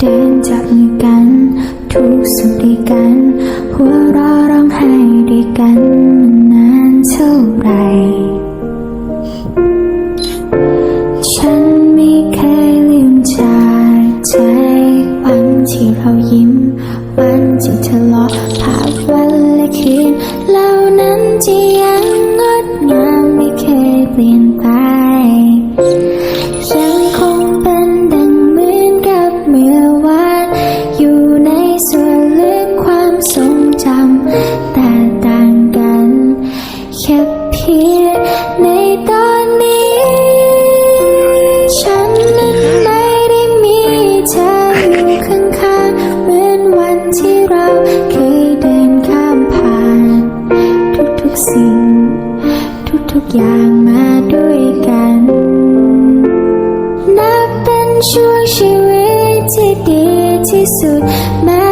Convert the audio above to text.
เดินจับมือกัน ทุกสุขด้วยกัน หัวเราะร้องไห้ด้วยกันมานานเท่าไหร่ฉันไม่เคยลืมจากใจวันที่เรายิ้ม วันที่ทะเลาะภาพวันและคืนเหล่านั้นที่ยังงดงามไม่เคยเปลี่ยนไป ในตอนนี้ ฉันนั้นไม่ได้มีเธออยู่ข้างๆ เหมือนวันที่เราเคยเดินข้ามผ่าน ทุกๆสิ่ง ทุกๆอย่างมาด้วยกัน นับเป็นช่วงชีวิตที่ดีที่สุดแม้